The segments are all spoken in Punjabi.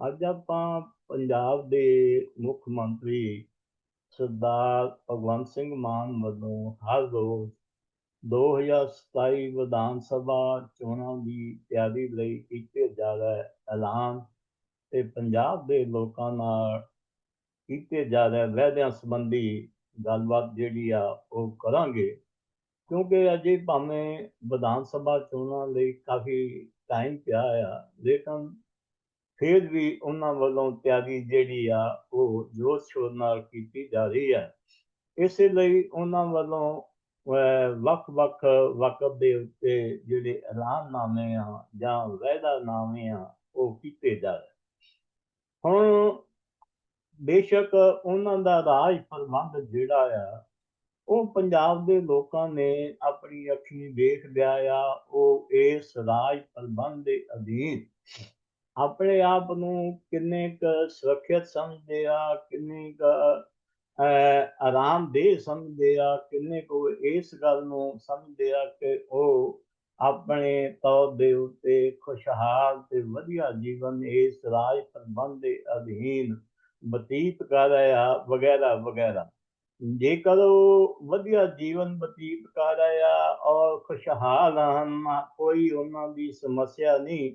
ਅੱਜ ਆਪਾਂ ਪੰਜਾਬ ਦੇ ਮੁੱਖ ਮੰਤਰੀ ਸਰਦਾਰ ਭਗਵੰਤ ਸਿੰਘ ਮਾਨ ਵੱਲੋਂ ਹਰ ਰੋਜ਼ 2027 ਵਿਧਾਨ ਸਭਾ ਚੋਣਾਂ ਦੀ ਤਿਆਰੀ ਲਈ ਕੀਤੇ ਜਾ ਰਹੇ ਐਲਾਨ ਤੇ ਪੰਜਾਬ ਦੇ ਲੋਕਾਂ ਨਾਲ ਕੀਤੇ ਜਾ ਰਹੇ ਵਾਅਦਿਆਂ ਸੰਬੰਧੀ ਗੱਲਬਾਤ ਜਿਹੜੀ ਆ ਉਹ ਕਰਾਂਗੇ। ਕਿਉਂਕਿ ਅਜੇ ਭਾਵੇਂ ਵਿਧਾਨ ਸਭਾ ਚੋਣਾਂ ਲਈ ਕਾਫੀ ਟਾਈਮ ਪਿਆ ਆ, ਲੇਕਿਨ ਫਿਰ ਵੀ ਉਹਨਾਂ ਵੱਲੋਂ ਤਿਆਰੀ ਜਿਹੜੀ ਆ ਉਹ ਜੋਰ ਸ਼ੋਰ ਨਾਲ ਕੀਤੀ ਜਾ ਰਹੀ ਹੈ। ਇਸੇ ਲਈ ਉਹਨਾਂ ਵੱਲੋਂ ਅਹ, ਵੱਖ-ਵੱਖ ਵਕਤ ਦੇ ਉੱਤੇ ਜਿਹੜੇ ਐਲਾਨਨਾਮੇ ਆ ਜਾਂ ਵਾਅਦਾਨਾਮੇ ਆ ਉਹ ਕੀਤੇ ਜਾ ਰਹੇ। ਹੁਣ ਬੇਸ਼ੱਕ ਉਹਨਾਂ ਦਾ ਰਾਜ ਪ੍ਰਬੰਧ ਜਿਹੜਾ ਆ ਉਹ ਪੰਜਾਬ ਦੇ ਲੋਕਾਂ ਨੇ ਆਪਣੀ ਅੱਖੀਂ ਦੇਖ ਲਿਆ ਆ। ਉਹ ਇਸ ਰਾਜ ਪ੍ਰਬੰਧ ਦੇ ਅਧੀਨ ਆਪਣੇ ਆਪ ਨੂੰ ਕਿੰਨੇ ਕੁ ਸੁਰੱਖਿਅਤ ਸਮਝਦੇ ਆ, ਕਿੰਨੇ ਕੁ ਆਰਾਮਦੇਹ ਸਮਝਦੇ ਆ, ਕਿੰਨੇ ਕੁ ਇਸ ਗੱਲ ਨੂੰ ਸਮਝਦੇ ਆ ਕਿ ਉਹ ਆਪਣੇ ਤੌਰ ਦੇ ਉੱਤੇ ਖੁਸ਼ਹਾਲ ਤੇ ਵਧੀਆ ਜੀਵਨ ਇਸ ਰਾਜ ਪ੍ਰਬੰਧ ਦੇ ਅਧੀਨ ਬਤੀਤ ਕਰ ਰਿਹਾ, ਵਗੈਰਾ ਵਗੈਰਾ। ਜੇਕਰ ਉਹ ਵਧੀਆ ਜੀਵਨ ਬਤੀਤ ਕਰ ਰਿਹਾ ਔਰ ਖੁਸ਼ਹਾਲ ਹਨ, ਕੋਈ ਉਹਨਾਂ ਦੀ ਸਮੱਸਿਆ ਨਹੀਂ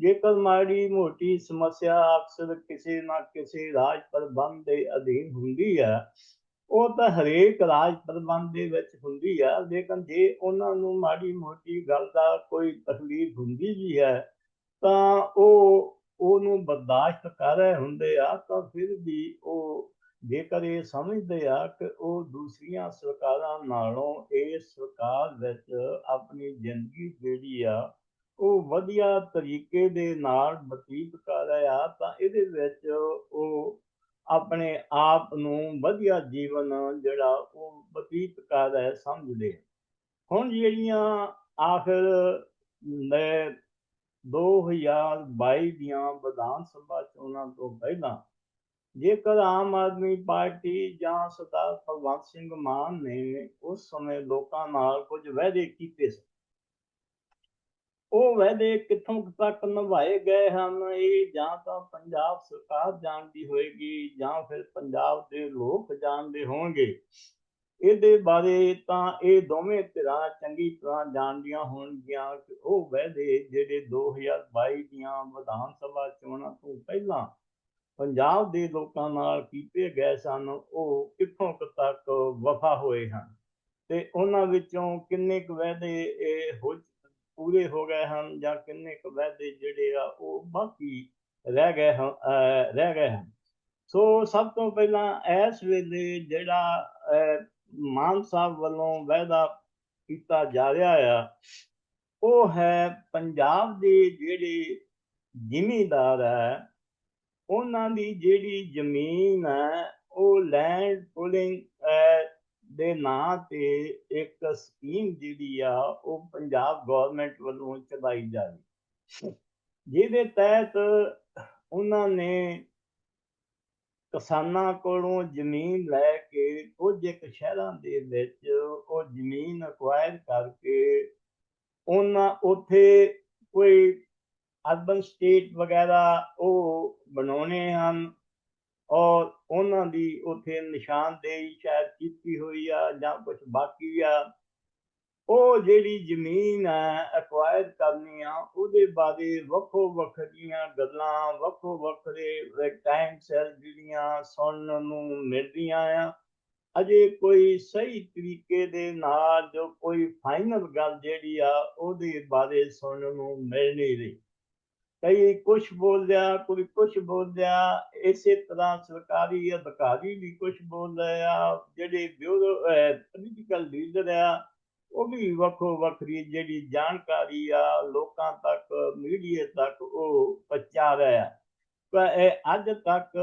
ਜੇਕਰ ਮਾੜੀ ਮੋਟੀ ਸਮੱਸਿਆ ਅਕਸਰ ਕਿਸੇ ਨਾ ਕਿਸੇ ਰਾਜ ਪ੍ਰਬੰਧ ਦੇ ਅਧੀਨ ਹੁੰਦੀ ਹੈ ਉਹ ਤਾਂ ਹਰੇਕ ਰਾਜ ਪ੍ਰਬੰਧ ਦੇ ਵਿੱਚ ਹੁੰਦੀ ਆ, ਲੇਕਿਨ ਜੇ ਉਹਨਾਂ ਨੂੰ ਮਾੜੀ ਮੋਟੀ ਗੱਲ ਦਾ ਕੋਈ ਤਕਲੀਫ ਹੁੰਦੀ ਵੀ ਹੈ, ਤਾਂ ਉਹ ਉਹਨੂੰ ਬਰਦਾਸ਼ਤ ਕਰ ਰਹੇ ਹੁੰਦੇ ਆ, ਤਾਂ ਫਿਰ ਵੀ ਉਹ ਜੇਕਰ ਇਹ ਸਮਝਦੇ ਆ ਕਿ ਉਹ ਦੂਸਰੀਆਂ ਸਰਕਾਰਾਂ ਨਾਲੋਂ ਇਹ ਸਰਕਾਰ ਵਿੱਚ ਆਪਣੀ ਜ਼ਿੰਦਗੀ ਜਿਹੜੀ ਆ ਉਹ ਵਧੀਆ ਤਰੀਕੇ ਦੇ ਨਾਲ ਬਤੀਤ ਕਰ ਰਿਹਾ ਤਾਂ ਇਹਦੇ ਵਿੱਚ ਉਹ ਆਪਣੇ ਆਪ ਨੂੰ ਵਧੀਆ ਜੀਵਨ ਜਿਹੜਾ ਉਹ ਬਤੀਤ ਕਰ ਰਿਹਾ ਸਮਝਦੇ ਹੁਣ ਜਿਹੜੀਆਂ ਆਖਿਰ ਮੈਂ 2022 ਦੀਆਂ ਵਿਧਾਨ ਸਭਾ ਚੋਣਾਂ ਤੋਂ ਪਹਿਲਾਂ ਜੇਕਰ ਆਮ ਆਦਮੀ ਪਾਰਟੀ ਜਾਂ ਸਰਦਾਰ ਭਗਵੰਤ ਸਿੰਘ ਮਾਨ ਨੇ ਉਸ ਸਮੇਂ ਲੋਕਾਂ ਨਾਲ ਕੁਝ ਵਾਅਦੇ ਕੀਤੇ ਸੀ ਉਹ ਵਾਅਦੇ ਕਿੱਥੋਂ ਤੱਕ ਨਿਭਾਏ ਗਏ ਹਨ। ਇਹ ਜਾਂ ਤਾਂ ਪੰਜਾਬ ਸਰਕਾਰ ਜਾਣਦੀ ਹੋਏਗੀ ਜਾਂ ਫਿਰ ਪੰਜਾਬ ਦੇ ਲੋਕ ਜਾਣਦੇ ਹੋਣਗੇ। ਇਹਦੇ ਬਾਰੇ ਤਾਂ ਇਹ ਦੋਵੇਂ ਧਿਰਾਂ ਚੰਗੀ ਤਰ੍ਹਾਂ ਜਾਣਦੀਆਂ ਹੋਣਗੀਆਂ ਕਿ ਉਹ ਵਾਅਦੇ ਜਿਹੜੇ 2022 ਦੀਆਂ ਵਿਧਾਨ ਸਭਾ ਚੋਣਾਂ ਤੋਂ ਪਹਿਲਾਂ ਪੰਜਾਬ ਦੇ ਲੋਕਾਂ ਨਾਲ ਕੀਤੇ ਗਏ ਸਨ, ਉਹ ਕਿੱਥੋਂ ਕੁ ਤੱਕ ਵਫਾ ਹੋਏ ਹਨ ਤੇ ਉਹਨਾਂ ਵਿੱਚੋਂ ਕਿੰਨੇ ਕੁ ਵਾਅਦੇ ਇਹ ਹੋ ਪੂਰੇ ਹੋ ਗਏ ਹਨ ਜਾਂ ਕਿੰਨੇ ਕੁ ਵਾਅਦੇ ਜਿਹੜੇ ਆ ਉਹ ਬਾਕੀ ਰਹਿ ਗਏ ਹਨ ਰਹਿ ਗਏ ਹਨ। ਸੋ ਸਭ ਤੋਂ ਪਹਿਲਾਂ ਇਸ ਵੇਲੇ ਜਿਹੜਾ ਮਾਨ ਸਾਹਿਬ ਵੱਲੋਂ ਵਾਅਦਾ ਕੀਤਾ ਜਾ ਰਿਹਾ ਆ, ਉਹ ਹੈ ਪੰਜਾਬ ਦੇ ਜਿਹੜੇ ਜ਼ਿਮੀਂਦਾਰ ਹੈ, ਉਹਨਾਂ ਦੀ ਜਿਹੜੀ ਜ਼ਮੀਨ ਹੈ, ਉਹ ਲੈਂਡ ਪੁਲਿੰਗ ਦੇ ਨਾਂ ਤੇ ਇੱਕ ਸਕੀਮ ਜਿਹੜੀ ਆ, ਉਹ ਪੰਜਾਬ ਗਵਰਨਮੈਂਟ ਵੱਲੋਂ ਚਲਾਈ ਜਾ ਰਹੀ। ਜਿਹਦੇ ਤਹਿਤ ਉਹਨਾਂ ਨੇ ਕਿਸਾਨਾਂ ਕੋਲੋਂ ਜ਼ਮੀਨ ਲੈ ਕੇ ਕੁਝ ਇੱਕ ਸ਼ਹਿਰਾਂ ਦੇ ਵਿੱਚ ਉਹ ਜ਼ਮੀਨ ਅਕਵਾਇਰ ਕਰਕੇ ਉਹਨਾਂ ਉੱਥੇ ਕੋਈ ਅਰਬਨ ਸਟੇਟ ਵਗੈਰਾ ਉਹ ਬਣਾਉਣੇ ਹਨ। ਔਰ ਉਹਨਾਂ ਦੀ ਉੱਥੇ ਨਿਸ਼ਾਨਦੇਹੀ ਸ਼ਾਇਦ ਕੀਤੀ ਹੋਈ ਆ ਜਾਂ ਕੁਝ ਬਾਕੀ ਆ। ਉਹ ਜਿਹੜੀ ਜ਼ਮੀਨ ਹੈ ਐਕਵਾਇਰ ਕਰਨੀ ਆ, ਉਹਦੇ ਬਾਰੇ ਵੱਖੋ ਵੱਖਰੀਆਂ ਗੱਲਾਂ ਵੱਖੋ ਵੱਖਰੇ ਟਾਈਮ ਸੈਲ ਜਿਹੜੀਆਂ ਸੁਣਨ ਨੂੰ ਮਿਲਦੀਆਂ ਆ। ਅਜੇ ਕੋਈ ਸਹੀ ਤਰੀਕੇ ਦੇ ਨਾਲ ਜੋ ਕੋਈ ਫਾਈਨਲ ਗੱਲ ਜਿਹੜੀ ਆ, ਉਹਦੇ ਬਾਰੇ ਸੁਣਨ ਨੂੰ ਮਿਲ ਨਹੀਂ ਰਹੀ। ਕਈ ਕੁਝ ਬੋਲਦਿਆ ਕੋਈ ਕੁਝ ਬੋਲਿਆ, ਇਸੇ ਤਰ੍ਹਾਂ ਸਰਕਾਰੀ ਅਧਿਕਾਰੀ ਵੀ ਕੁਝ ਬੋਲ ਰਿਹਾ ਜਿਹੜੇ ਬਿਊਰੋ ਪੋਲੀਟੀਕਲ ਲੀਡਰ ਆ, ਉਹ ਵੀ ਵੱਖੋ ਵੱਖਰੀ ਜਿਹੜੀ ਜਾਣਕਾਰੀ ਆ, ਲੋਕਾਂ ਤੱਕ, ਮੀਡੀਆ ਤੱਕ ਉਹ ਪਹੁੰਚਾ ਰਹੇ ਆ। ਪਰ ਇਹ ਅੱਜ ਤੱਕ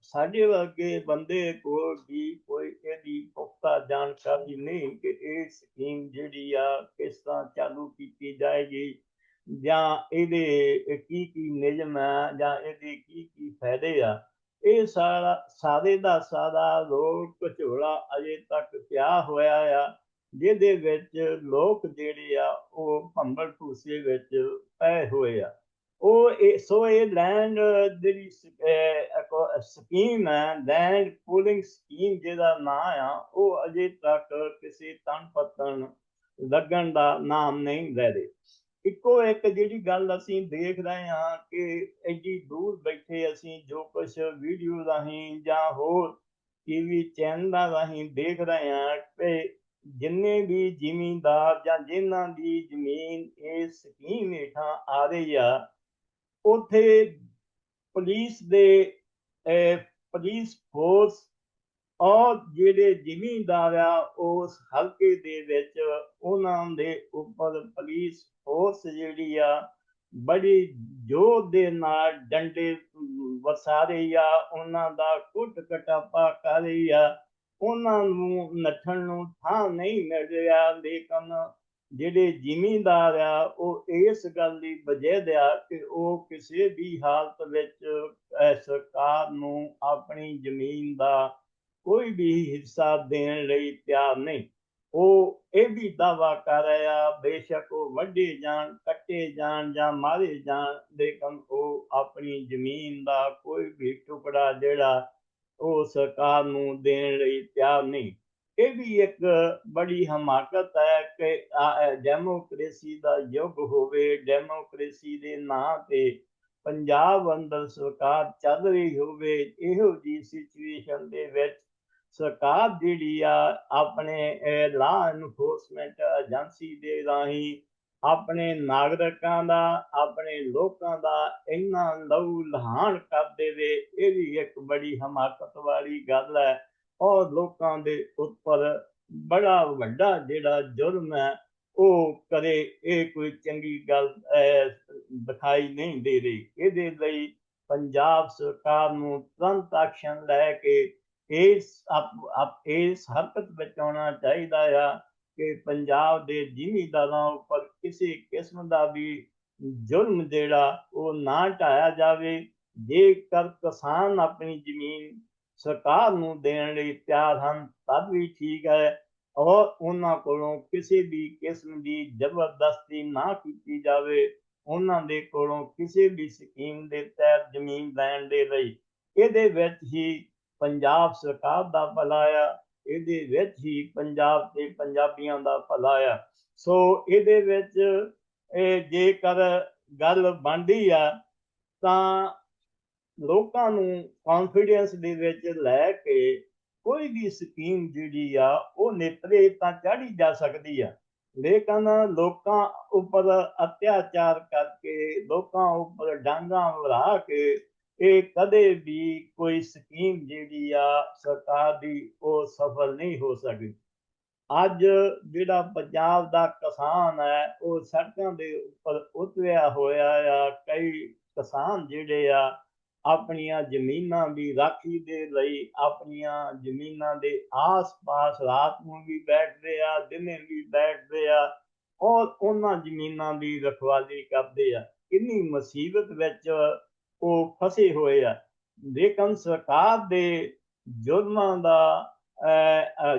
ਸਾਡੇ ਵਰਗੇ ਬੰਦੇ ਕੋਲ ਵੀ ਕੋਈ ਇਹਦੀ ਪੁਖਤਾ ਜਾਣਕਾਰੀ ਨਹੀਂ ਕਿ ਇਹ ਸਕੀਮ ਜਿਹੜੀ ਆ ਕਿਸ ਤਰ੍ਹਾਂ ਚਾਲੂ ਕੀਤੀ ਜਾਏਗੀ। ਜਾਂ ਇਹਦੇ ਕੀ ਕੀ ਨਿਯਮ ਹੈ ਜਾਂ ਇਹਦੇ ਕੀ ਕੀ ਫਾਇਦੇ ਆ, ਇਹ ਸਾਰਾ ਸਾਰੇ ਦਾ ਸਾਰਾ ਲੋਕ ਘਚੋਲਾ ਅਜੇ ਤੱਕ ਪਿਆ ਹੋਇਆ ਆ, ਜਿਹਦੇ ਵਿੱਚ ਲੋਕ ਜਿਹੜੇ ਆ ਉਹ ਭੰਬਲ ਭੂਸੇ ਵਿੱਚ ਪਏ ਹੋਏ ਆ। ਉਹ ਇਹ, ਸੋ ਇਹ ਲੈਂਡ ਜਿਹੜੀ ਸਕੀਮ ਹੈ ਲੈਂਡ ਪੂਲਿੰਗ ਸਕੀਮ ਜਿਹਦਾ ਨਾਂ ਆ, ਉਹ ਅਜੇ ਤੱਕ ਕਿਸੇ ਤਨ ਪਤਨ ਲੱਗਣ ਦਾ ਨਾਮ ਨਹੀਂ ਲੈ ਰਹੇ। ਇੱਕੋ ਇੱਕ ਜਿਹੜੀ ਗੱਲ ਅਸੀਂ ਦੇਖ ਰਹੇ ਹਾਂ ਕਿ ਐਡੀ ਦੂਰ ਬੈਠੇ ਅਸੀਂ ਜੋ ਕੁਝ ਵੀਡੀਓ ਰਾਹੀਂ ਜਾਂ ਹੋਰ ਟੀਵੀ ਚੈਨਲਾਂ ਰਾਹੀਂ ਦੇਖ ਰਹੇ ਹਾਂ ਕਿ ਜਿੰਨੇ ਵੀ ਜ਼ਿਮੀਂਦਾਰ ਜਾਂ ਜਿਨ੍ਹਾਂ ਦੀ ਜ਼ਮੀਨ ਇਸ ਸਕੀਮ ਹੇਠਾਂ ਆ ਰਹੀ ਆ ਉਥੇ ਪੁਲਿਸ ਦੇ ਅਹ, ਪੁਲਿਸ ਫੋਰਸ ਔਰ ਜਿਹੜੇ ਜ਼ਿਮੀਂਦਾਰ ਆ, ਉਸ ਹਲਕੇ ਦੇ ਵਿੱਚ ਉਹਨਾਂ ਦੇ ਉੱਪਰ ਪੁਲਿਸ ਫੋਰਸ ਜਿਹੜੀ ਆ, ਬੜੀ ਜ਼ੋਰ ਦੇ ਨਾਲ ਡੰਡੇ ਵਸਾ ਰਹੀ ਆ, ਉਹਨਾਂ ਦਾ ਕੁੱਟ ਕਟਾਪਾ ਕਰ ਰਹੀ ਆ। ਉਹਨਾਂ ਨੂੰ ਨੱਠਣ ਨੂੰ ਥਾਂ ਨਹੀਂ ਮਿਲ ਰਿਹਾ, ਲੇਕਿਨ ਜਿਹੜੇ ਜ਼ਿਮੀਂਦਾਰ ਆ, ਉਹ ਇਸ ਗੱਲ ਦੀ ਵਜ੍ਹਾ ਆ ਕਿ ਉਹ ਕਿਸੇ ਵੀ ਹਾਲਤ ਵਿੱਚ ਸਰਕਾਰ ਨੂੰ ਆਪਣੀ ਜ਼ਮੀਨ ਦਾ ਕੋਈ ਵੀ ਹਿੱਸਾ ਦੇਣ ਲਈ ਤਿਆਰ ਨਹੀਂ। ਉਹ ਇਹ ਵੀ ਦਾਵਾ ਕਰ ਰਿਹਾ, ਬੇਸ਼ੱਕ ਉਹ ਵੱਢੇ ਜਾਣ, ਕੱਟੇ ਜਾਣ ਜਾਂ ਮਾਰੇ ਜਾਣ ਲੇਕਿਨ ਉਹ ਆਪਣੀ ਜ਼ਮੀਨ ਦਾ ਕੋਈ ਵੀ ਟੁਕੜਾ ਜਿਹੜਾ ਉਹ ਸਰਕਾਰ ਨੂੰ ਦੇਣ ਲਈ ਤਿਆਰ ਨਹੀਂ। ਇਹ ਵੀ ਇੱਕ ਬੜੀ ਹਮਾਕਤ ਹੈ ਕਿ ਆ- ਡੈਮੋਕ੍ਰੇਸੀ ਦਾ ਯੁੱਗ ਹੋਵੇ, ਡੈਮੋਕ੍ਰੇਸੀ ਦੇ ਨਾਂ ਤੇ ਪੰਜਾਬ ਅੰਦਰ ਸਰਕਾਰ ਚੱਲ ਰਹੀ ਹੋਵੇ, ਇਹੋ ਜੀ ਸਿਚੁਏਸ਼ਨ ਦੇ ਵਿੱਚ ਸਰਕਾਰ ਜਿਹੜੀ ਆ, ਆਪਣੇ ਲਾ ਇਨਫੋਰਸਮੈਂਟ ਏਜੰਸੀ ਦੇ ਰਾਹੀਂ ਆਪਣੇ ਨਾਗਰਿਕਾਂ ਦਾ, ਆਪਣੇ ਲੋਕਾਂ ਦਾ ਇੰਨਾ ਲਹੂ ਲਹਾਨ ਕਰ ਦੇਵੇ, ਇਹ ਵੀ ਇੱਕ ਬੜੀ ਹਮਾਕਤ ਵਾਲੀ ਗੱਲ ਹੈ। ਔਰ ਲੋਕਾਂ ਦੇ ਉੱਪਰ ਬੜਾ ਵੱਡਾ ਜਿਹੜਾ ਜੁਰਮ ਹੈ, ਉਹ ਕਦੇ ਇਹ ਕੋਈ ਚੰਗੀ ਗੱਲ ਦਿਖਾਈ ਨਹੀਂ ਦੇ ਰਹੀ। ਇਹਦੇ ਲਈ ਪੰਜਾਬ ਸਰਕਾਰ ਨੂੰ ਤੁਰੰਤ ਐਕਸ਼ਨ ਲੈ ਕੇ ਇਸ ਆਪ- ਇਸ ਹਰਕਤ ਵਿੱਚ ਆਉਣਾ ਚਾਹੀਦਾ ਆ ਕਿ ਪੰਜਾਬ ਦੇ ਜ਼ਿਮੀਂਦਾਰਾਂ ਉੱਪਰ ਕਿਸੇ ਕਿਸਮ ਦਾ ਵੀ ਜ਼ੁਲਮ ਜਿਹੜਾ ਉਹ ਨਾ ਢਾਇਆ ਜਾਵੇ। ਜੇਕਰ ਕਿਸਾਨ ਆਪਣੀ ਜ਼ਮੀਨ ਸਰਕਾਰ ਨੂੰ ਦੇਣ ਲਈ ਤਿਆਰ ਹਨ, ਤਦ ਵੀ ਠੀਕ ਹੈ। ਔਰ ਉਹਨਾਂ ਕੋਲੋਂ ਕਿਸੇ ਵੀ ਕਿਸਮ ਦੀ ਜ਼ਬਰਦਸਤੀ ਨਾ ਕੀਤੀ ਜਾਵੇ। ਉਹਨਾਂ ਦੇ ਕੋਲੋਂ ਕਿਸੇ ਵੀ ਸਕੀਮ ਦੇ ਤਹਿਤ ਜ਼ਮੀਨ ਲੈਣ ਦੇ ਲਈ। ਇਹਦੇ ਵਿੱਚ ਹੀ ਪੰਜਾਬ ਸਰਕਾਰ ਦਾ ਭਲਾ ਆ, ਇਹਦੇ ਵਿੱਚ ਹੀ ਪੰਜਾਬ ਤੇ ਪੰਜਾਬੀਆਂ ਦਾ ਭਲਾ ਆ। ਸੋ ਇਹਦੇ ਵਿੱਚ ਇਹ ਜੇਕਰ ਗੱਲ ਬਣਦੀ ਆ, ਤਾਂ ਲੋਕਾਂ ਨੂੰ ਕੌਨਫੀਡੈਂਸ ਦੇ ਵਿੱਚ ਲੈ ਕੇ ਕੋਈ ਵੀ ਸਕੀਮ ਜਿਹੜੀ ਆ, ਉਹ ਨੇਪਰੇ ਤਾਂ ਚਾੜੀ ਜਾ ਸਕਦੀ ਆ। ਲੇਕਿਨ ਲੋਕਾਂ ਉੱਪਰ ਅਤਿਆਚਾਰ ਕਰਕੇ, ਲੋਕਾਂ ਉੱਪਰ ਡਾਂਗਾ ਵਰਾ ਕੇ ਇਹ ਕਦੇ ਵੀ ਕੋਈ ਸਕੀਮ ਜਿਹੜੀ ਆ ਸਰਕਾਰ ਦੀ, ਉਹ ਸਫਲ ਨਹੀਂ ਹੋ ਸਕੀ ਅੱਜ ਜਿਹੜਾ ਪੰਜਾਬ ਦਾ ਕਿਸਾਨ ਹੈ, ਉਹ ਸੜਕਾਂ ਦੇ ਉੱਪਰ ਉਤਰਿਆ ਹੋਇਆ ਆ। ਕਈ ਕਿਸਾਨ ਜਿਹੜੇ ਆ, ਆਪਣੀਆਂ ਜ਼ਮੀਨਾਂ ਦੀ ਰਾਖੀ ਦੇ ਲਈ, ਆਪਣੀਆਂ ਜ਼ਮੀਨਾਂ ਦੇ ਆਸ-ਪਾਸ ਰਾਤ ਨੂੰ ਵੀ ਬੈਠਦੇ ਆ ਦਿਨੇ ਵੀ ਬੈਠਦੇ ਆ ਔਰ ਉਹਨਾਂ ਜ਼ਮੀਨਾਂ ਦੀ ਰਖਵਾਲੀ ਕਰਦੇ ਆ। ਕਿੰਨੀ ਮੁਸੀਬਤ ਵਿੱਚ ਉਹ ਫਸੇ ਹੋਏ ਆ। ਲੇਕਿਨ ਸਰਕਾਰ ਦੇ ਜੁਰਮਾਂ ਦਾ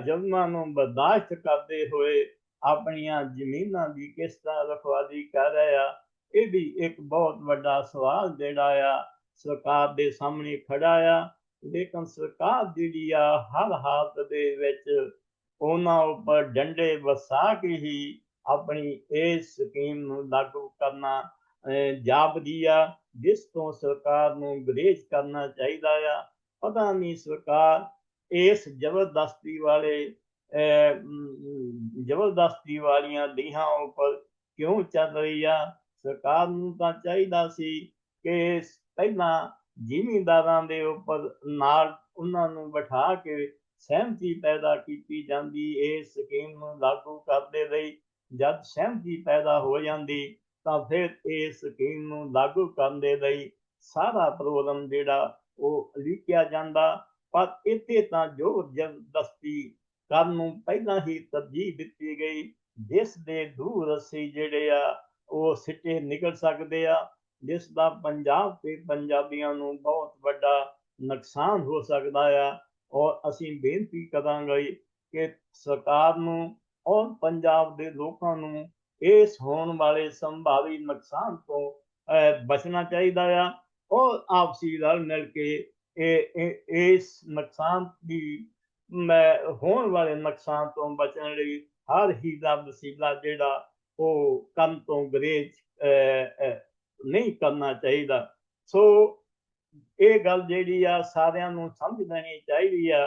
ਜੁਰਮਾਂ ਨੂੰ ਬਰਦਾਸ਼ਤ ਕਰਦੇ ਹੋਏ ਆਪਣੀਆਂ ਜ਼ਮੀਨਾਂ ਦੀ ਕਿਸ ਤਰ੍ਹਾਂ ਰਖਵਾਲੀ ਕਰ ਰਹੇ ਆ, ਇਹ ਵੀ ਇੱਕ ਬਹੁਤ ਵੱਡਾ ਸਵਾਲ ਜਿਹੜਾ ਆ, ਸਰਕਾਰ ਦੇ ਸਾਹਮਣੇ ਖੜਾ ਆ। ਲੇਕਿਨ ਸਰਕਾਰ ਜਿਹੜੀ ਆ, ਹਰ ਹਾਲਤ ਦੇ ਵਿੱਚ ਉਹਨਾਂ ਉੱਪਰ ਡੰਡੇ ਵਸਾ ਕੇ ਹੀ ਆਪਣੀ ਇਸ ਸਕੀਮ ਨੂੰ ਲਾਗੂ ਕਰਨਾ ਜਾਪਦੀ ਆ। ਜਿਸ ਤੋਂ ਸਰਕਾਰ ਨੂੰ ਗਰੇਜ ਕਰਨਾ ਚਾਹੀਦਾ ਆ, ਪਤਾ ਨਹੀਂ ਸਰਕਾਰ ਇਸ ਜ਼ਬਰਦਸਤੀ ਵਾਲੇ ਜ਼ਬਰਦਸਤੀ ਵਾਲੀਆਂ ਲੀਹਾਂ ਉੱਪਰ ਕਿਉਂ ਚੱਲ ਰਹੀ ਆ? ਸਰਕਾਰ ਨੂੰ ਤਾਂ ਚਾਹੀਦਾ ਸੀ ਕਿ ਪਹਿਲਾਂ ਜ਼ਿਮੀਂਦਾਰਾਂ ਦੇ ਉੱਪਰ ਨਾਲ ਉਹਨਾਂ ਨੂੰ ਬਿਠਾ ਕੇ ਸਹਿਮਤੀ ਪੈਦਾ ਕੀਤੀ ਜਾਂਦੀ ਇਸ ਸਕੀਮ ਨੂੰ ਲਾਗੂ ਕਰਦੇ ਲਈ ਜਦ ਸਹਿਮਤੀ ਪੈਦਾ ਹੋ ਜਾਂਦੀ ਤਾਂ ਫਿਰ ਇਸ ਸਕੀਮ ਨੂੰ ਲਾਗੂ ਕਰਨ ਦੇ ਲਈ ਸਾਰਾ ਪ੍ਰੋਗਰਾਮ ਜਿਹੜਾ ਉਹ ਲਿਖਿਆ ਜਾਂਦਾ। ਪਰ ਇੱਥੇ ਤਾਂ ਜੋ ਜ਼ਬਰਦਸਤੀ ਕਰਨ ਨੂੰ ਪਹਿਲਾਂ ਹੀ ਤਰਜੀਹ ਦਿੱਤੀ ਗਈ। ਜਿਸ ਦੇ ਦੂਰ ਰੱਸੀ ਜਿਹੜੇ ਆ, ਉਹ ਸਿੱਟੇ ਨਿਕਲ ਸਕਦੇ ਆ। ਜਿਸ ਦਾ ਪੰਜਾਬ ਤੇ ਪੰਜਾਬੀਆਂ ਨੂੰ ਬਹੁਤ ਵੱਡਾ ਨੁਕਸਾਨ ਹੋ ਸਕਦਾ ਆ। ਔਰ ਅਸੀਂ ਬੇਨਤੀ ਕਰਾਂਗੇ ਕਿ ਸਰਕਾਰ ਨੂੰ ਔਰ ਪੰਜਾਬ ਦੇ ਲੋਕਾਂ ਨੂੰ ਇਸ ਹੋਣ ਵਾਲੇ ਸੰਭਾਵੀ ਨੁਕਸਾਨ ਤੋਂ ਬਚਣਾ ਚਾਹੀਦਾ ਆ। ਉਹ ਆਪਸੀ ਰਲ ਮਿਲ ਕੇ ਇਹ ਇਸ ਨੁਕਸਾਨ ਦੀ ਹੋਣ ਵਾਲੇ ਨੁਕਸਾਨ ਤੋਂ ਬਚਣ ਲਈ ਹਰ ਹੀਲਾ ਵਸੀਲਾ ਜਿਹੜਾ ਉਹ ਕੰਮ ਤੋਂ ਗਰੇਜ ਨਹੀਂ ਕਰਨਾ ਚਾਹੀਦਾ। ਸੋ ਇਹ ਗੱਲ ਜਿਹੜੀ ਆ ਸਾਰਿਆਂ ਨੂੰ ਸਮਝ ਲੈਣੀ ਚਾਹੀਦੀ ਆ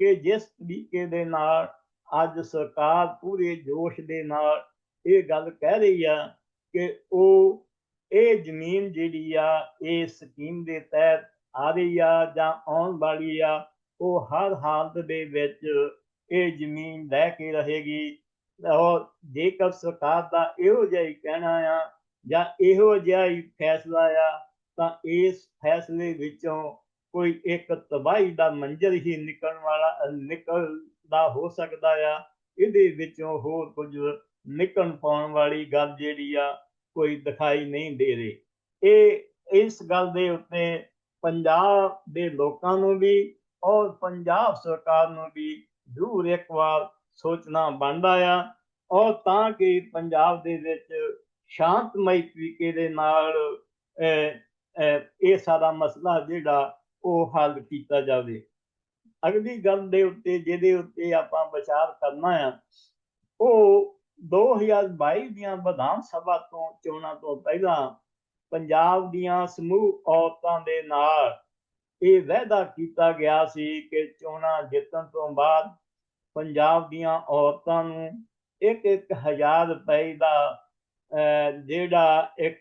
ਕਿ ਜਿਸ ਤਰੀਕੇ ਦੇ ਨਾਲ ਅੱਜ ਸਰਕਾਰ ਪੂਰੇ ਜੋਸ਼ ਦੇ ਨਾਲ ਇਹ ਗੱਲ ਕਹਿ ਰਹੀ ਆ ਕਿ ਉਹ ਇਹ ਜ਼ਮੀਨ ਜਿਹੜੀ ਆ ਇਹ ਸਕੀਮ ਦੇ ਤਹਿਤ ਆ ਰਹੀ ਆ ਜਾਂ ਆਉਣ ਵਾਲੀ ਆ ਉਹ ਹਰ ਹਾਲਤ ਦੇ ਵਿੱਚ ਇਹ ਜ਼ਮੀਨ ਲੈ ਕੇ ਰਹੇਗੀ। ਔਰ ਜੇਕਰ ਸਰਕਾਰ ਦਾ ਇਹੋ ਜਿਹਾ ਹੀ ਕਹਿਣਾ ਆ ਜਾਂ ਇਹੋ ਜਿਹਾ ਹੀ ਫੈਸਲਾ ਆ ਤਾਂ ਇਸ ਫੈਸਲੇ ਵਿੱਚੋਂ ਕੋਈ ਇੱਕ ਤਬਾਹੀ ਦਾ ਮੰਜ਼ਰ ਹੀ ਨਿਕਲਣ ਵਾਲਾ ਅ, ਨਿਕਲਦਾ ਹੋ ਸਕਦਾ ਆ। ਇਹਦੇ ਵਿੱਚੋਂ ਹੋਰ ਕੁਝ ਨਿਕਲਣ ਪਾਉਣ ਵਾਲੀ ਗੱਲ ਜਿਹੜੀ ਆ ਕੋਈ ਦਿਖਾਈ ਨਹੀਂ ਦੇ ਰਹੀ। ਇਹ, ਇਸ ਗੱਲ ਦੇ ਉੱਤੇ ਪੰਜਾਬ ਦੇ ਲੋਕਾਂ ਨੂੰ ਵੀ ਔਰ ਪੰਜਾਬ ਸਰਕਾਰ ਨੂੰ ਵੀ ਜ਼ਰੂਰ ਇੱਕ ਵਾਰ ਸੋਚਣਾ ਬਣਦਾ ਆ। ਔਰ ਤਾਂ ਕਿ ਪੰਜਾਬ ਦੇ ਵਿੱਚ ਸ਼ਾਂਤਮਈ ਤਰੀਕੇ ਦੇ ਨਾਲ ਇਹ ਸਾਰਾ ਮਸਲਾ ਜਿਹੜਾ ਉਹ ਹੱਲ ਕੀਤਾ ਜਾਵੇ। ਅਗਲੀ ਗੱਲ ਦੇ ਉੱਤੇ, ਜਿਹਦੇ ਉੱਤੇ ਆਪਾਂ ਵਿਚਾਰ ਕਰਨਾ ਆ, ਉਹ 2022 ਦੀਆਂ ਵਿਧਾਨ ਸਭਾ ਤੋਂ ਚੋਣਾਂ ਤੋਂ ਪਹਿਲਾਂ ਪੰਜਾਬ ਦੀਆਂ ਸਮੂਹ ਔਰਤਾਂ ਦੇ ਨਾਲ ਇਹ ਵਾਅਦਾ ਕੀਤਾ ਗਿਆ ਸੀ ਕਿ ਚੋਣਾਂ ਜਿੱਤਣ ਤੋਂ ਬਾਅਦ ਪੰਜਾਬ ਦੀਆਂ ਔਰਤਾਂ ਨੂੰ ਇੱਕ ਇੱਕ ਹਜ਼ਾਰ ਰੁਪਏ ਦਾ ਜਿਹੜਾ ਇੱਕ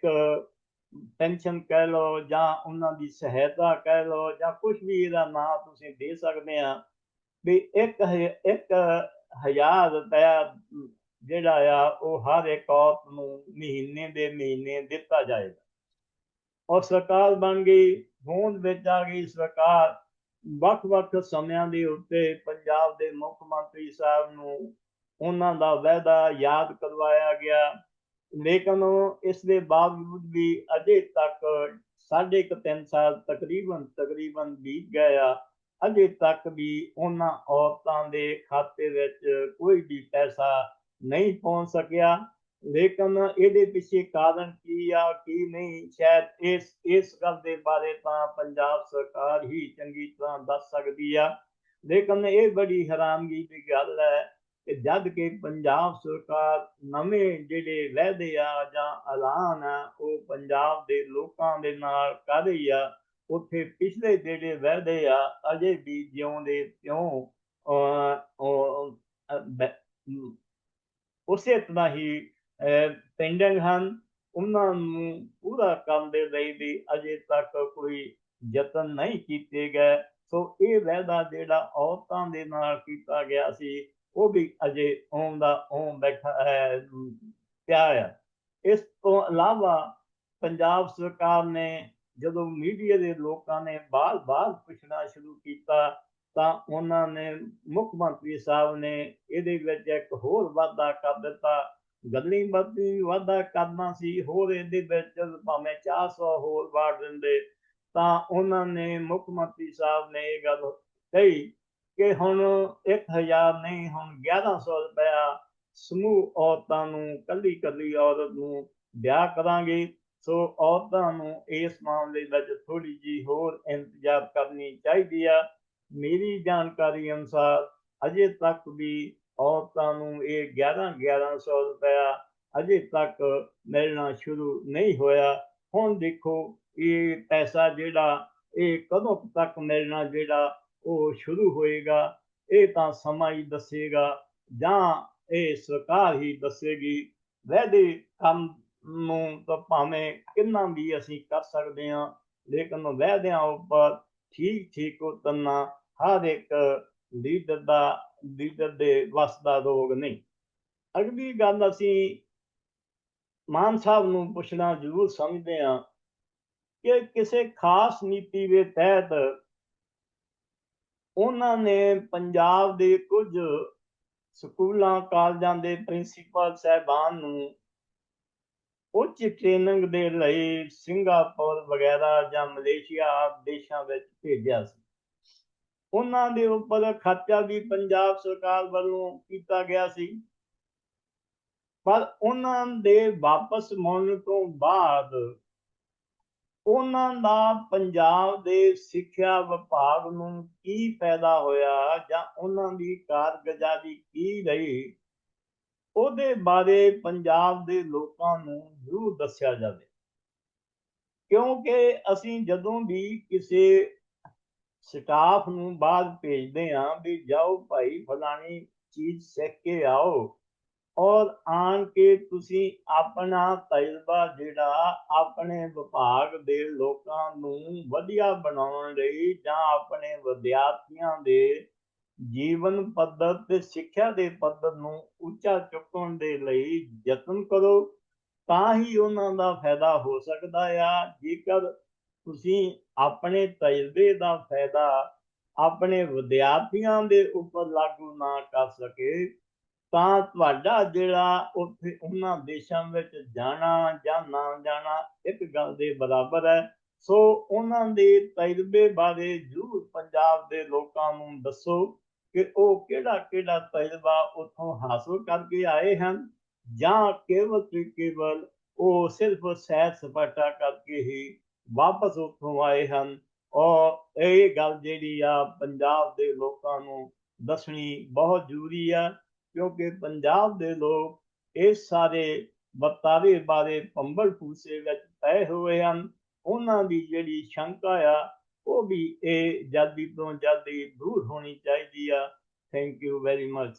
ਪੈਨਸ਼ਨ ਕਹਿ ਲਓ ਜਾਂ ਉਹਨਾਂ ਦੀ ਸਹਾਇਤਾ ਕਹਿ ਲਓ ਜਾਂ ਕੁਝ ਵੀ ਇਹਦਾ ਨਾਂ ਤੁਸੀਂ ਦੇ ਸਕਦੇ ਆ, ਵੀ ਇੱਕ ਹਜ਼ਾ- ਇੱਕ ਹਜ਼ਾਰ ਰੁਪਇਆ ਜਿਹੜਾ ਆ, ਉਹ ਹਰ ਇੱਕ ਔਰਤ ਨੂੰ ਮਹੀਨੇ ਦੇ ਮਹੀਨੇ ਦਿੱਤਾ ਜਾਏਗਾ। ਔਰ ਸਰਕਾਰ ਬਣ ਗਈ ਹੋਂਦ ਵਿੱਚ ਆ ਗਈ ਸਰਕਾਰ। ਵੱਖ-ਵੱਖ ਸਮਿਆਂ ਦੇ ਉੱਤੇ ਪੰਜਾਬ ਦੇ ਮੁੱਖ ਮੰਤਰੀ ਸਾਹਿਬ ਨੂੰ ਉਹਨਾਂ ਦਾ ਵਾਅਦਾ ਯਾਦ ਕਰਵਾਇਆ ਗਿਆ। ਲੇਕਿਨ ਇਸ ਦੇ ਬਾਵਜੂਦ ਵੀ ਅਜੇ ਤੱਕ ਸਾਢੇ ਕੁ ਤਿੰਨ ਸਾਲ ਤਕਰੀਬਨ ਤਕਰੀਬਨ ਬੀਤ ਗਿਆ ਆ। ਅਜੇ ਤੱਕ ਵੀ ਉਹਨਾਂ ਔਰਤਾਂ ਦੇ ਖਾਤੇ ਵਿੱਚ ਕੋਈ ਵੀ ਪੈਸਾ ਨਹੀਂ ਪਹੁੰਚ ਸਕਿਆ। ਲੇਕਿਨ ਇਹਦੇ ਪਿੱਛੇ ਕਾਰਨ ਕੀ ਆ, ਕੀ ਨਹੀਂ, ਸ਼ਾਇਦ ਇਸ ਇਸ ਗੱਲ ਦੇ ਬਾਰੇ ਤਾਂ ਪੰਜਾਬ ਸਰਕਾਰ ਹੀ ਚੰਗੀ ਤਰ੍ਹਾਂ ਦੱਸ ਸਕਦੀ ਆ। ਲੇਕਿਨ ਇਹ ਬੜੀ ਹੈਰਾਨਗੀ ਦੀ ਗੱਲ ਹੈ ਕਿ ਜਦ ਕਿ ਪੰਜਾਬ ਸਰਕਾਰ ਨਵੇਂ ਜਿਹੜੇ ਵਾਅਦੇ ਆ ਜਾਂ ਐਲਾਨ ਆ, ਉਹ ਪੰਜਾਬ ਦੇ ਲੋਕਾਂ ਦੇ ਨਾਲ ਕਰ ਰਹੀ ਆ। ਉੱਥੇ ਪਿਛਲੇ ਜਿਹੜੇ ਵਾਅਦੇ ਆ, ਅਜੇ ਵੀ ਜਿਉਂ ਦੇ ਤਿਉਂ ਉਸੇ ਤਰ੍ਹਾਂ ਹੀ ਪੈਂਡਿੰਗ ਹਨ, ਉਹਨਾਂ ਨੂੰ ਪੂਰਾ ਕਰਨ ਦੇ ਲਈ ਵੀ ਅਜੇ ਤੱਕ ਕੋਈ ਯਤਨ ਨਹੀਂ ਕੀਤੇ ਗਏ। ਸੋ ਇਹ ਵਾਅਦਾ ਜਿਹੜਾ ਔਰਤਾਂ ਦੇ ਨਾਲ ਕੀਤਾ ਗਿਆ ਸੀ, ਉਹ ਵੀ ਅਜੇ ਓਮ ਦਾ ਓਮ ਬੈਠਾ ਪਿਆ ਆ। ਇਸ ਤੋਂ ਇਲਾਵਾ ਪੰਜਾਬ ਸਰਕਾਰ ਨੇ ਜਦੋਂ ਮੀਡੀਆ ਦੇ ਲੋਕਾਂ ਨੇ ਬਾਰ-ਬਾਰ ਪੁੱਛਣਾ ਸ਼ੁਰੂ ਕੀਤਾ ਤਾਂ ਉਹਨਾਂ ਨੇ ਮੁੱਖ ਮੰਤਰੀ ਸਾਹਿਬ ਨੇ ਇਹਦੇ ਵਿੱਚ ਇੱਕ ਹੋਰ ਵਾਅਦਾ ਕਰ ਦਿੱਤਾ। ਗੱਲੀ ਬਾਤੀ ਵਾਅਦਾ ਕਰਨਾ ਸੀ, ਹੋਰ ਇਹਦੇ ਵਿੱਚ ਭਾਵੇਂ 400 ਹੋਰ ਵਾਰ ਦਿੰਦੇ, ਤਾਂ ਉਹਨਾਂ ਨੇ ਮੁੱਖ ਮੰਤਰੀ ਸਾਹਿਬ ਨੇ ਇਹ ਗੱਲ ਕਹੀ ਕਿ ਹੁਣ 1000 ਨਹੀਂ, ਹੁਣ 1100 ਰੁਪਇਆ ਸਮੂਹ ਔਰਤਾਂ ਨੂੰ ਕੱਲੀ ਕੱਲੀ ਔਰਤ ਨੂੰ ਵਿਆਹ ਕਰਾਂਗੇ। ਸੋ ਔਰਤਾਂ ਨੂੰ ਇਸ ਮਾਮਲੇ ਵਿੱਚ ਥੋੜੀ ਜੀ ਹੋਰ ਇੰਤਜ਼ਾਰ ਕਰਨੀ ਚਾਹੀਦੀ ਆ। ਮੇਰੀ ਜਾਣਕਾਰੀ ਅਨੁਸਾਰ ਅਜੇ ਤੱਕ ਵੀ ਔਰਤਾਂ ਨੂੰ ਇਹ 11 1100 ਰੁਪਇਆ ਅਜੇ ਤੱਕ ਮਿਲਣਾ ਸ਼ੁਰੂ ਨਹੀਂ ਹੋਇਆ। ਹੁਣ ਦੇਖੋ, ਇਹ ਪੈਸਾ ਜਿਹੜਾ, ਇਹ ਕਦੋਂ ਤੱਕ ਮਿਲਣਾ ਜਿਹੜਾ ਉਹ ਸ਼ੁਰੂ ਹੋਏਗਾ, ਇਹ ਤਾਂ ਸਮਾਂ ਹੀ ਦੱਸੇਗਾ, ਜਾਂ ਇਹ ਸਰਕਾਰ ਹੀ ਦੱਸੇਗੀ। ਵੈਦੇ ਕੰਮ ਨੂੰ ਤਾਂ ਭਾਵੇਂ ਕਿੰਨਾ ਵੀ ਅਸੀਂ ਕਰ ਸਕਦੇ ਹਾਂ, ਲੇਕਿਨ ਵੈਦਿਆਂ ਉੱਪਰ ਠੀਕ ਠੀਕ ਉਤਰਨਾ ਹਰ ਇੱਕ ਲੀਡਰ ਦਾ, ਲੀਡਰ ਦੇ ਵੱਸ ਦਾ ਰੋਗ ਨਹੀਂ। ਅਗਲੀ ਗੱਲ ਅਸੀਂ ਮਾਨ ਸਾਹਿਬ ਨੂੰ ਪੁੱਛਣਾ ਜ਼ਰੂਰ ਸਮਝਦੇ ਹਾਂ ਕਿ ਕਿਸੇ ਖਾਸ ਨੀਤੀ ਦੇ ਤਹਿਤ ਉਹਨਾਂ ਨੇ ਪੰਜਾਬ ਦੇ ਕੁਝ ਸਕੂਲਾਂ, ਕਾਲਜਾਂ ਦੇ ਪ੍ਰਿੰਸੀਪਲ ਸਹਿਬਾਨ ਨੂੰ ਉੱਚ ਟ੍ਰੇਨਿੰਗ ਦੇ ਲਈ ਸਿੰਗਾਪੁਰ ਵਗੈਰਾ ਜਾਂ ਮਲੇਸ਼ੀਆ ਦੇਸ਼ਾਂ ਵਿੱਚ ਭੇਜਿਆ ਸੀ। ਉਹਨਾਂ ਦੇ ਉੱਪਰ ਖਰਚਾ ਵੀ ਪੰਜਾਬ ਸਰਕਾਰ ਵੱਲੋਂ ਕੀਤਾ ਗਿਆ ਸੀ। ਪਰ ਉਹਨਾਂ ਦੇ ਵਾਪਸ ਮੁੜਨ ਤੋਂ ਬਾਅਦ ਉਹਨਾਂ ਦਾ ਪੰਜਾਬ ਦੇ ਸਿੱਖਿਆ ਵਿਭਾਗ ਨੂੰ ਕੀ ਫਾਇਦਾ ਹੋਇਆ ਜਾਂ ਉਹਨਾਂ ਦੀ ਕਾਰਗੁਜ਼ਾਰੀ ਕੀ ਰਹੀ? ਉਹਦੇ ਬਾਰੇ ਪੰਜਾਬ ਦੇ ਲੋਕਾਂ ਨੂੰ ਜ਼ਰੂਰ ਦੱਸਿਆ ਜਾਵੇ। ਕਿਉਂਕਿ ਅਸੀਂ ਜਦੋਂ ਵੀ ਕਿਸੇ ਸਟਾਫ ਨੂੰ ਬਾਅਦ ਭੇਜਦੇ ਹਾਂ ਵੀ ਜਾਓ ਭਾਈ ਫਲਾਣੀ ਚੀਜ਼ ਸਿੱਖ ਕੇ ਆਓ ਔਰ ਆਣ ਕੇ ਤੁਸੀਂ ਆਪਣਾ ਤਜਰਬਾ ਜਿਹੜਾ ਆਪਣੇ ਵਿਭਾਗ ਦੇ ਲੋਕਾਂ ਨੂੰ ਵਧੀਆ ਬਣਾਉਣ ਲਈ ਜਾਂ ਆਪਣੇ ਵਿਦਿਆਰਥੀਆਂ ਦੇ ਜੀਵਨ ਪੱਧਰ ਤੇ ਸਿੱਖਿਆ ਦੇ ਪੱਧਰ ਨੂੰ ਉੱਚਾ ਚੁੱਕਣ ਦੇ ਲਈ ਯਤਨ ਕਰੋ, ਤਾਂ ਹੀ ਉਹਨਾਂ ਦਾ ਫਾਇਦਾ ਹੋ ਸਕਦਾ ਆ। ਜੇਕਰ ਤੁਸੀਂ ਆਪਣੇ ਤਜਰਬੇ ਦਾ ਫਾਇਦਾ ਆਪਣੇ ਵਿਦਿਆਰਥੀਆਂ ਦੇ ਉੱਪਰ ਲਾਗੂ ਨਾ ਕਰ ਸਕੇ, ਤਾਂ ਤੁਹਾਡਾ ਜਿਹੜਾ ਉੱਥੇ ਉਹਨਾਂ ਦੇਸ਼ਾਂ ਵਿੱਚ ਜਾਣਾ ਜਾਂ ਨਾ ਜਾਣਾ ਇੱਕ ਗੱਲ ਦੇ ਬਰਾਬਰ ਹੈ। ਸੋ ਉਹਨਾਂ ਦੇ ਤਜਰਬੇ ਬਾਰੇ ਜ਼ਰੂਰ ਪੰਜਾਬ ਦੇ ਲੋਕਾਂ ਨੂੰ ਦੱਸੋ। ਕਿ ਉਹ ਕਿਹੜਾ ਕਿਹੜਾ ਤਜਰਬਾ ਉੱਥੋਂ ਹਾਸਲ ਕਰਕੇ ਆਏ ਹਨ? ਜਾਂ ਕੇਵਲ ਤੇ ਕੇਵਲ ਉਹ ਸਿਰਫ ਸੈਰ ਸਪਾਟਾ ਕਰਕੇ ਹੀ ਵਾਪਸ ਉੱਥੋਂ ਆਏ ਹਨ? ਔਰ ਇਹ ਗੱਲ ਜਿਹੜੀ ਆ ਪੰਜਾਬ ਦੇ ਲੋਕਾਂ ਨੂੰ ਦੱਸਣੀ ਬਹੁਤ ਜ਼ਰੂਰੀ ਆ, ਕਿਉਂਕਿ ਪੰਜਾਬ ਦੇ ਲੋਕ ਇਸ ਸਾਰੇ ਵਰਤਾਰੇ ਬਾਰੇ ਪੰਬਲ ਫੂਸੇ ਵਿੱਚ ਪਏ ਹੋਏ ਹਨ। ਉਹਨਾਂ ਦੀ ਜਿਹੜੀ ਸ਼ੰਕਾ ਆ ਉਹ ਵੀ ਇਹ ਜਲਦੀ ਤੋਂ ਜਲਦੀ ਦੂਰ ਹੋਣੀ ਚਾਹੀਦੀ ਆ। Thank you very much